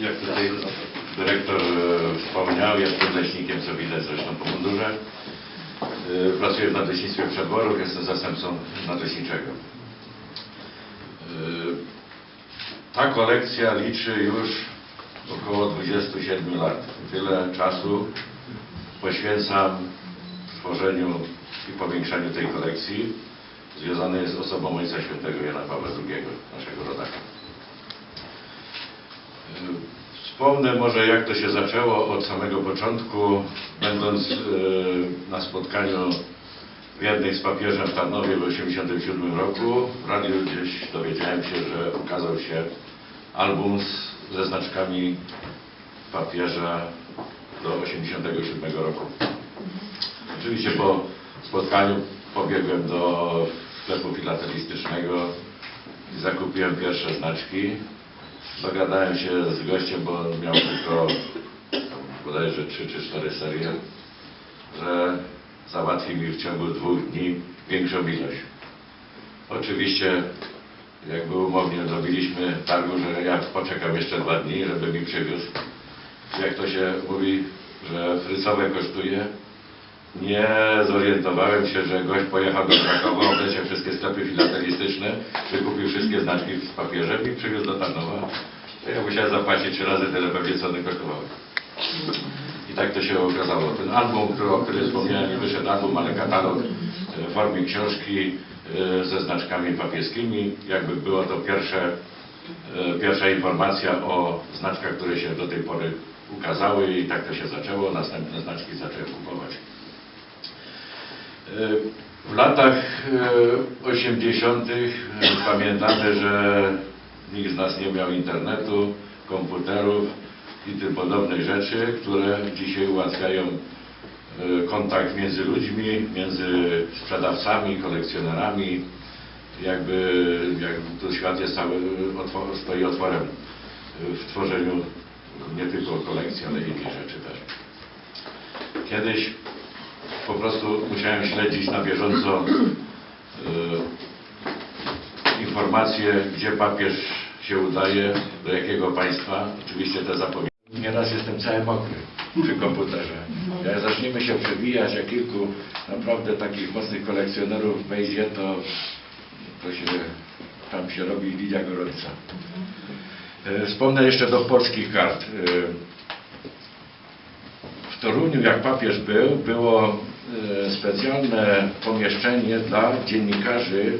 Jak tutaj dyrektor e, wspomniał, jestem leśnikiem, co widać zresztą po mundurze. E, Pracuję w Nadleśnictwie Przedworów, jestem zastępcą nadleśniczego. E, Ta kolekcja liczy już około 27 lat. Tyle czasu poświęcam tworzeniu i powiększaniu tej kolekcji związanej z osobą Ojca Świętego Jana Pawła II, naszego rodaka. Wspomnę może jak to się zaczęło od samego początku, będąc e, na spotkaniu jednej z papieżem w Tarnowie w 1987 roku. W radiu gdzieś dowiedziałem się, że ukazał się album z, ze znaczkami papieża do 1987 roku. Oczywiście po spotkaniu pobiegłem do sklepu filatelistycznego i zakupiłem pierwsze znaczki. Dogadałem się z gościem, bo on miał tylko bodajże 3 czy 4 serie, że załatwi mi w ciągu dwóch dni większą ilość. Oczywiście jakby umownie zrobiliśmy targu, że ja poczekam jeszcze dwa dni, żeby mi przywiózł. Jak to się mówi, że frycowe kosztuje, nie zorientowałem się, że gość pojechał do Krakowa, obleciał wszystkie sklepy filatelistyczne, wykupił wszystkie znaczki z papieżem i przywiózł do Tarnowa. Ja musiałem zapłacić trzy razy tyle pewnie, co one kosztowały. I tak to się okazało. Ten album, o którym wspomniałem, nie wyszedł album, ale katalog e, w formie książki e, ze znaczkami papieskimi. Jakby było to pierwsze, e, pierwsza informacja o znaczkach, które się do tej pory ukazały i tak to się zaczęło. Następne znaczki zacząłem kupować. W latach e, 80. e, pamiętamy, że nikt z nas nie miał internetu, komputerów i tym podobnych rzeczy, które dzisiaj ułatwiają e, kontakt między ludźmi, między sprzedawcami, kolekcjonerami. Jakby, jakby to świat jest cały, otwor, stoi otworem e, w tworzeniu nie tylko kolekcji, ale innych rzeczy też. Kiedyś po prostu musiałem śledzić na bieżąco e, informacje, gdzie papież się udaje, do jakiego państwa. Oczywiście te zapowiedzi. Nieraz jestem cały mokry przy komputerze. Jak zaczniemy się przewijać, jak kilku naprawdę takich mocnych kolekcjonerów wejdzie, to, to się tam się robi linia gorąca. E, Wspomnę jeszcze do polskich kart. E, w Toruniu, jak papież był, było specjalne pomieszczenie dla dziennikarzy,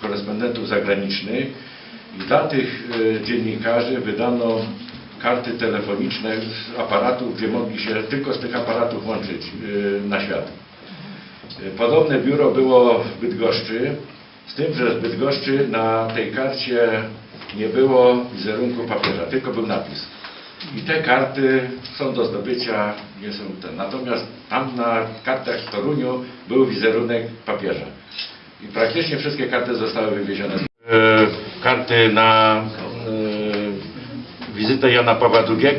korespondentów zagranicznych i dla tych e, dziennikarzy wydano karty telefoniczne z aparatów, gdzie mogli się tylko z tych aparatów łączyć e, na świat. Podobne biuro było w Bydgoszczy, z tym, że w Bydgoszczy na tej karcie nie było wizerunku papieża, tylko był napis. I te karty są do zdobycia, nie są te. Natomiast tam na kartach w Toruniu był wizerunek papieża. I praktycznie wszystkie karty zostały wywiezione. E, karty na e, wizytę Jana Pawła II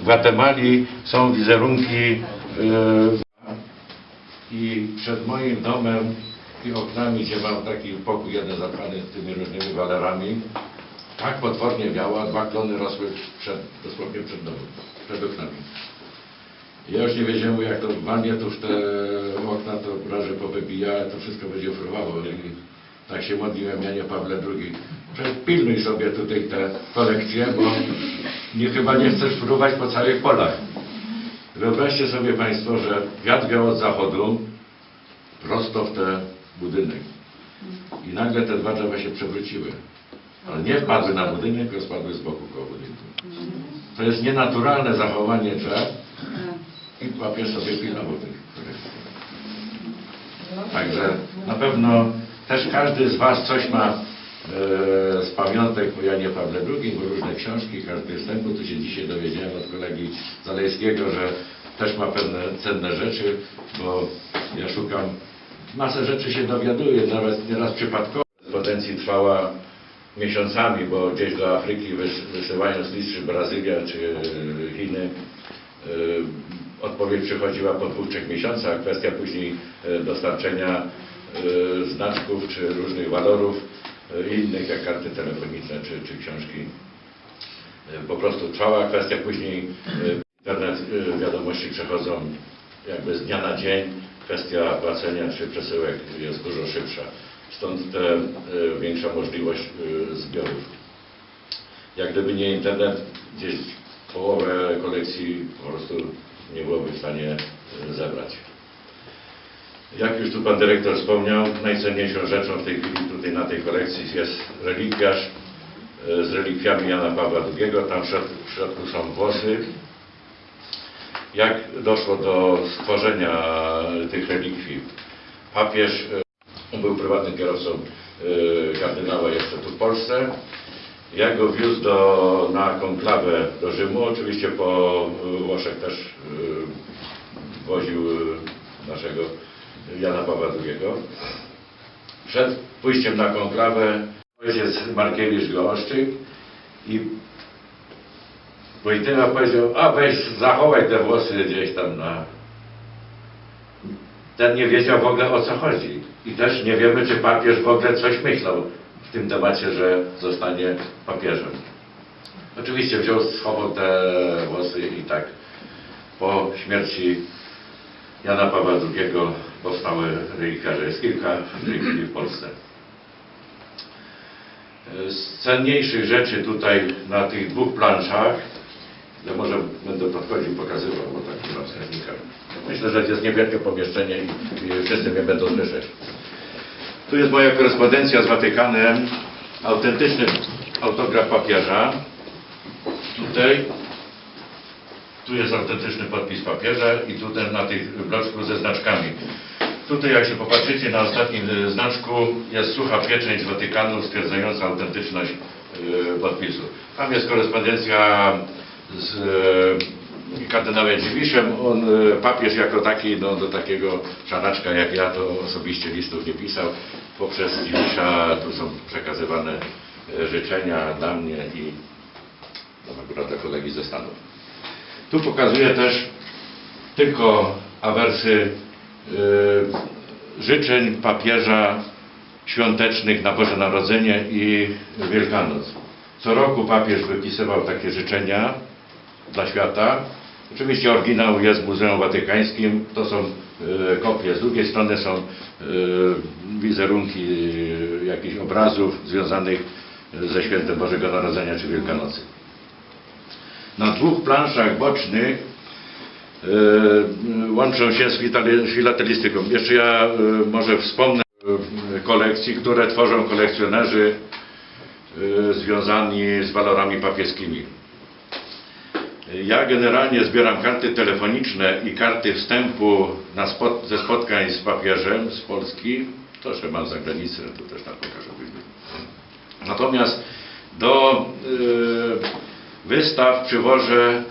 w Gwatemali są wizerunki e, i przed moim domem i oknami, gdzie mam taki pokój jeden zapchany tymi różnymi walerami, tak potwornie wiało, a dwa klony rosły przed, dosłownie przed domem, przed oknami. Ja już nie wiedziałem, jak to walnie tuż te okna, to braże powybija, to wszystko będzie fruwało. Tak się modliłem, Janie Pawle II. Pilnuj sobie tutaj te kolekcje, bo nie, chyba nie chcesz fruwać po całych polach. Wyobraźcie sobie Państwo, że wiatr wiał od zachodu prosto w ten budynek. I nagle te dwa drzewa się przewróciły. Ale nie wpadły na budynek, tylko spadły z boku koło budynku. To jest nienaturalne zachowanie drzew i papież sobie pilnował tych kolekcji. Także na pewno też każdy z Was coś ma e, z pamiątek o Janie Pawle II, bo różne książki, każdy wstępu, tu się dzisiaj dowiedziałem od kolegi Zalejskiego, że też ma pewne cenne rzeczy, bo ja szukam, masę rzeczy się dowiaduję, nawet nieraz przypadkowo. Korespondencji trwała miesiącami, bo gdzieś do Afryki wys- wysyłając list, czy Brazylia, czy Chiny, y, odpowiedź przychodziła po dwóch, trzech miesiącach. Kwestia później y, dostarczenia znaczków czy różnych walorów e, innych, jak karty telefoniczne czy, czy książki. E, Po prostu trwała kwestia, później e, internet e, wiadomości przechodzą jakby z dnia na dzień. Kwestia płacenia czy przesyłek jest dużo szybsza. Stąd te, e, większa możliwość e, zbiorów. Jak gdyby nie internet, gdzieś połowę kolekcji po prostu nie byłoby w stanie e, zebrać. Jak już tu pan dyrektor wspomniał, najcenniejszą rzeczą w tej chwili tutaj na tej kolekcji jest relikwiarz z relikwiami Jana Pawła II. Tam w środku, są włosy. Jak doszło do stworzenia tych relikwii? Papież był prywatnym kierowcą e, kardynała jeszcze tu w Polsce. Ja go wiózł do, na konklawę do Rzymu, oczywiście po e, Włoszech też e, woził naszego Jana Pawła II. Przed pójściem na konklawę ojciec Markiewicz go i Wojtyła powiedział, a weź zachowaj te włosy gdzieś tam na... Ten nie wiedział w ogóle o co chodzi. I też nie wiemy, czy papież w ogóle coś myślał w tym temacie, że zostanie papieżem. Oczywiście wziął, schował te włosy i tak po śmierci Jana Pawła II powstały relikwiarze. Jest kilka relikwii w Polsce. Z cenniejszych rzeczy tutaj na tych dwóch planszach, ja może będę podchodził, pokazywał, bo tak nie mam wskaźnika. Myślę, że to jest niewielkie pomieszczenie i, i wszyscy mnie będą słyszeć. Tu jest moja korespondencja z Watykanem, autentyczny autograf papieża. Tutaj, tu jest autentyczny podpis papieża i tutaj na tych bloczku ze znaczkami. Tutaj jak się popatrzycie na ostatnim y, znaczku jest sucha pieczęć Watykanu stwierdzająca autentyczność y, podpisu. Tam jest korespondencja z y, kardynałem Dziwiszem. On, y, papież jako taki, no, do takiego szanaczka jak ja, to osobiście listów nie pisał. Poprzez Dziwisza tu są przekazywane y, życzenia dla mnie i no, akurat dla kolegi ze Stanów. Tu pokazuję też tylko awersy y, życzeń papieża świątecznych na Boże Narodzenie i Wielkanoc. Co roku papież wypisywał takie życzenia dla świata. Oczywiście oryginał jest w Muzeum Watykańskim, to są y, kopie. Z drugiej strony są y, wizerunki y, jakichś obrazów związanych ze świętem Bożego Narodzenia czy Wielkanocy. Na dwóch planszach bocznych e, łączą się z filatelistyką. Jeszcze ja e, może wspomnę e, kolekcji, które tworzą kolekcjonerzy e, związani z walorami papieskimi. Ja generalnie zbieram karty telefoniczne i karty wstępu spot, ze spotkań z papieżem z Polski. Troszkę mam z zagranicy, to też tam pokażę później. Natomiast do y, wystaw przywożę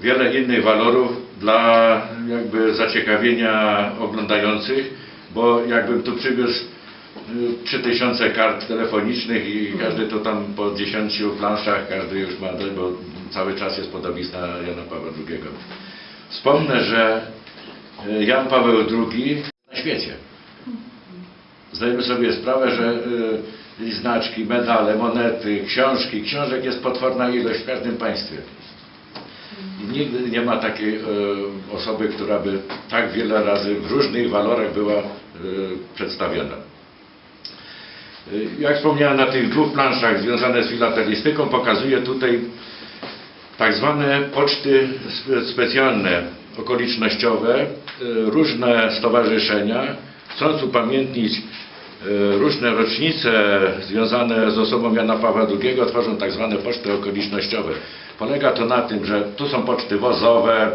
wiele innych walorów dla jakby zaciekawienia oglądających, bo jakbym tu przywiózł y, 3000 kart telefonicznych i każdy to tam po 10 planszach, każdy już ma, bo cały czas jest podobizna Jana Pawła II. Wspomnę, że y, Jan Paweł II na świecie. Zdajemy sobie sprawę, że y, znaczki, medale, monety, książki, książek jest potworna ilość w każdym państwie. Nigdy nie ma takiej y, osoby, która by tak wiele razy w różnych walorach była przedstawiona. Jak wspomniałem, na tych dwóch planszach związane z filatelistyką pokazuję tutaj tak zwane poczty spe- specjalne, okolicznościowe, y, różne stowarzyszenia, chcąc upamiętnić y, różne rocznice związane z osobą Jana Pawła II, tworzą tak zwane poczty okolicznościowe. Polega to na tym, że tu są poczty wozowe,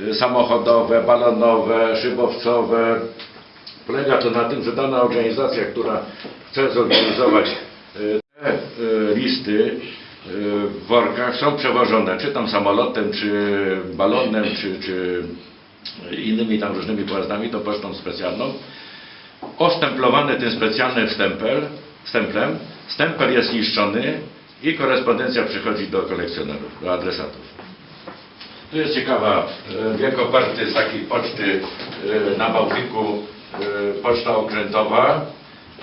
y, samochodowe, balonowe, szybowcowe. Polega to na tym, że dana organizacja, która chce zorganizować te listy w workach są przewożone czy tam samolotem, czy balonem, czy, czy innymi tam różnymi pojazdami, to pocztą specjalną. Ostemplowane tym specjalnym stempel, stemplem. Stempel jest niszczony i korespondencja przychodzi do kolekcjonerów, do adresatów. Tu jest ciekawa e, wielkoparty z takiej poczty e, na Bałtyku, e, poczta okrętowa.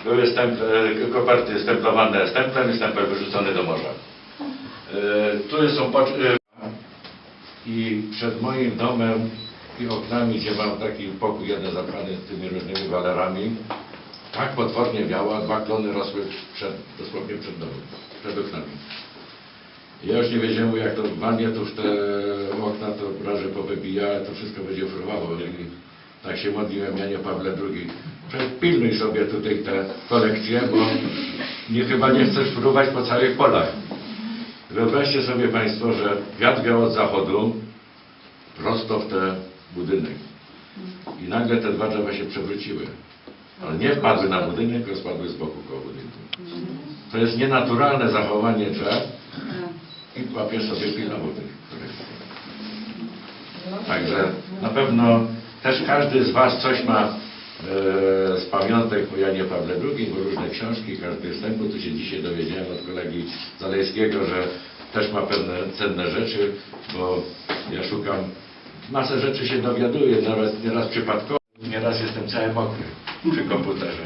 były stemple, koperty stemplowane stemplem i stempel wyrzucony do morza. E, Tu są e, i przed moim domem i oknami, gdzie mam taki pokój jeden zapchany z tymi różnymi walerami, tak potwornie wiała, dwa klony rosły przed, dosłownie przed domem, przed oknami. Ja już nie wiedziałem, jak to walnie tu w te okna, to braże powybija, ale to wszystko będzie fruwało. Tak się modliłem, ja nie Pawle II. Pilnuj sobie tutaj te kolekcje, bo nie, chyba nie chcesz fruwać po całych polach. Wyobraźcie sobie Państwo, że wiatr wiał od zachodu prosto w ten budynek. I nagle te dwa drzewa się przewróciły. Ale nie wpadły na budynek, tylko spadły z boku koło budynku. To jest nienaturalne zachowanie drzew i papież sobie tych kolekcji. Także na pewno też każdy z Was coś ma z pamiątek o Janie Pawle II, bo różne książki, każdy wstępu, tu się dzisiaj dowiedziałem od kolegi Zalejskiego, że też ma pewne cenne rzeczy, bo ja szukam, masę rzeczy się dowiaduję, nawet nieraz przypadkowo, nieraz jestem cały mokry przy komputerze.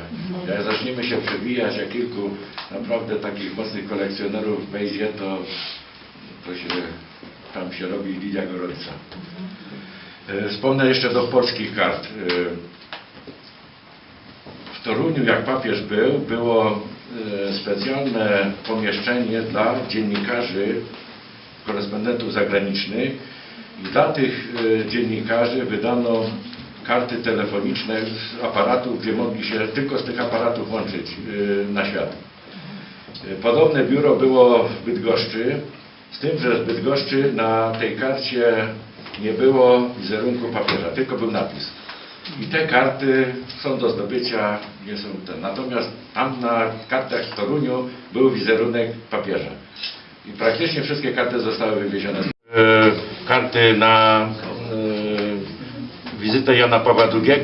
Jak zaczniemy się przewijać, jak kilku naprawdę takich mocnych kolekcjonerów wejdzie, to, to się tam się robi linia gorąca. E, Wspomnę jeszcze do polskich kart. Toruniu, jak papież był, było e, specjalne pomieszczenie dla dziennikarzy, korespondentów zagranicznych i dla tych e, dziennikarzy wydano karty telefoniczne z aparatów, gdzie mogli się tylko z tych aparatów łączyć e, na świat. Podobne biuro było w Bydgoszczy, z tym, że w Bydgoszczy na tej karcie nie było wizerunku papieża, tylko był napis. I te karty są do zdobycia, nie są te. Natomiast tam na kartach w Toruniu był wizerunek papieża. I praktycznie wszystkie karty zostały wywiezione. E, karty na e, wizytę Jana Pawła II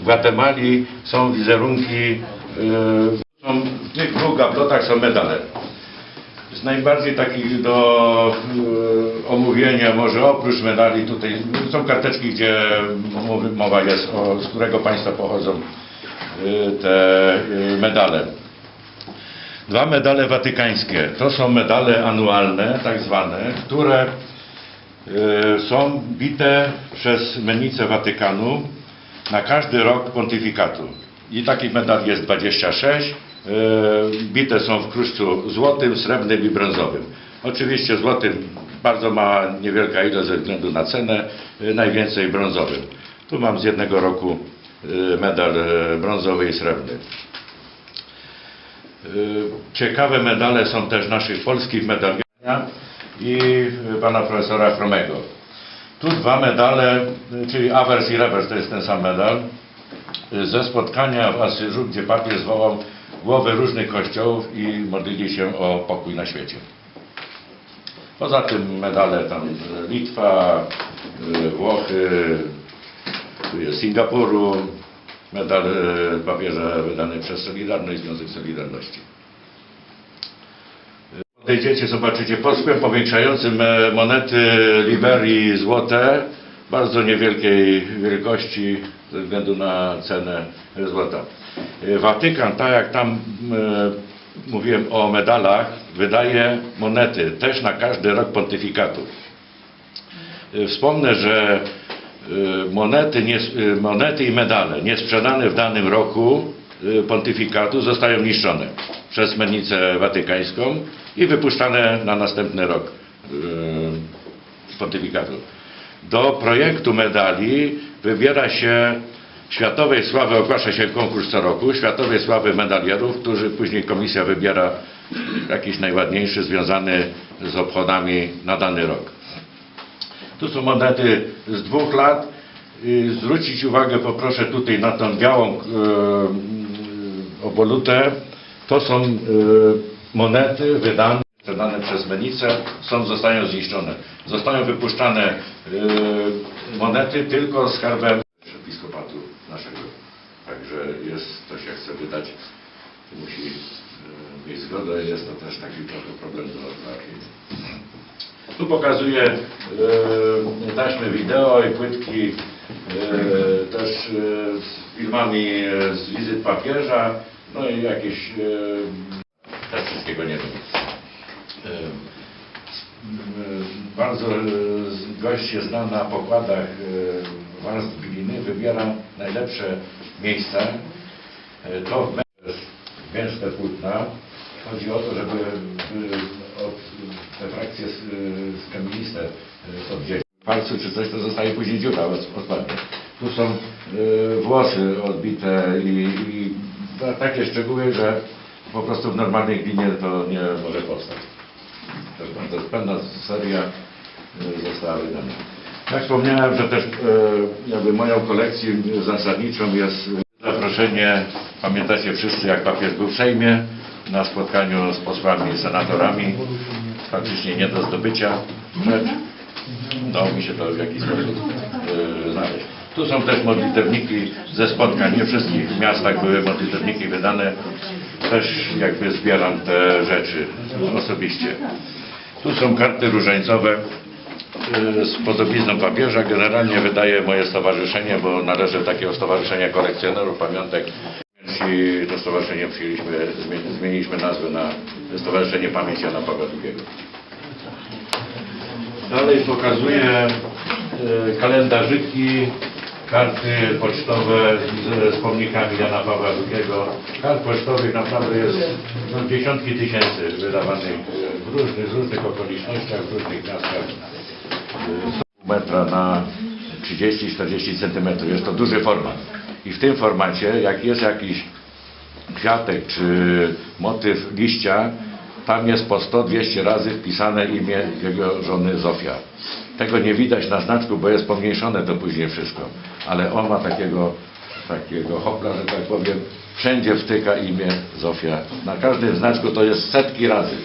w Gwatemali są wizerunki, e, są, w tych dwóch gablotach są medale. Z najbardziej takich do e, omówienia może oprócz medali tutaj są karteczki, gdzie mowa jest o z którego państwa pochodzą e, te e, medale. Dwa medale watykańskie. To są medale anualne, tak zwane, które są bite przez mennicę Watykanu na każdy rok pontyfikatu. I takich medali jest 26. e, Bite są w kruszcu złotym, srebrnym i brązowym. Oczywiście złotym bardzo ma niewielka ilość ze względu na cenę, e, najwięcej brązowym. Tu mam z jednego roku e, medal brązowy i srebrny. Ciekawe medale są też naszych polskich medaliona i pana profesora Chromego. Tu dwa medale, czyli awers i rewers, to jest ten sam medal, ze spotkania w Asyżu, gdzie papież zwołał głowy różnych kościołów i modlili się o pokój na świecie. Poza tym medale tam y, Litwa, y, Włochy, Singapuru, medal e, papieża wydany przez Solidarność, Związek Solidarności. Podejdziecie, zobaczycie podskłep powiększającym e, monety Liberii złote, bardzo niewielkiej wielkości ze względu na cenę złota. E, Watykan, tak jak tam e, mówiłem o medalach, wydaje monety też na każdy rok pontyfikatu. E, Wspomnę, że y, monety, nie, monety i medale niesprzedane w danym roku pontyfikatu zostają niszczone przez mennicę watykańską i wypuszczane na następny rok pontyfikatu. Do projektu medali wybiera się światowej sławy, ogłasza się konkurs co roku, światowej sławy medalierów, którzy później komisja wybiera jakiś najładniejszy związany z obchodami na dany rok. Tu są monety z dwóch lat. Zwrócić uwagę poproszę tutaj na tą białą e, obolutę. To są e, monety wydane, sprzedane przez menicę, są, zostają zniszczone. Zostają wypuszczane e, monety tylko z skarbem episkopatu naszego. Także jest, ktoś jak chce wydać, musi e, mieć zgodę. Jest to też taki trochę problem do. Tu pokazuję e, taśmy wideo i płytki e, też e, z filmami e, z wizyt papieża. no i jakieś, e, też wszystkiego nie wiem. E, Bardzo e, gość zna na pokładach e, warstw gliny, wybiera najlepsze miejsca. To gęste płótna. Chodzi o to, żeby by od, te frakcje z, z kamieniste e, oddzielić. W palcu czy coś, to zostaje później dziura od- odpadnie. Tu są włosy odbite i, i ta- takie szczegóły, że po prostu w normalnej glinie to nie może powstać. To, jest pewna seria e, została wydana. Jak wspomniałem, że też e, jakby moją kolekcją zasadniczą jest zaproszenie, pamiętacie wszyscy jak papież był w Sejmie, na spotkaniu z posłami i senatorami, faktycznie nie do zdobycia rzecz. Udało mi się to w jakiś sposób e, znaleźć. Tu są też modlitewniki ze spotkań. Nie w wszystkich miastach były modlitewniki wydane. Też jakby zbieram te rzeczy osobiście. Tu są karty różańcowe y, z podobizną papieża. Generalnie wydaje moje stowarzyszenie, bo należy do takiego stowarzyszenia kolekcjonerów pamiątek. I to stowarzyszenie przyjęliśmy, zmieni- zmieniliśmy nazwę na Stowarzyszenie Pamięci Jana Pawła II. Dalej pokazuję e, kalendarzyki, karty pocztowe z, pomnikami Jana Pawła II. Kart pocztowych naprawdę jest no, dziesiątki tysięcy wydawanych w różnych, różnych okolicznościach, w różnych miastach. Metra na 30-40 centymetrów. Jest to duży format. I w tym formacie, jak jest jakiś kwiatek czy motyw liścia, tam jest po 100-200 razy wpisane imię jego żony Zofia. Tego nie widać na znaczku, bo jest pomniejszone to później wszystko. Ale on ma takiego, takiego hopla, że tak powiem, wszędzie wtyka imię Zofia. Na każdym znaczku to jest setki razy.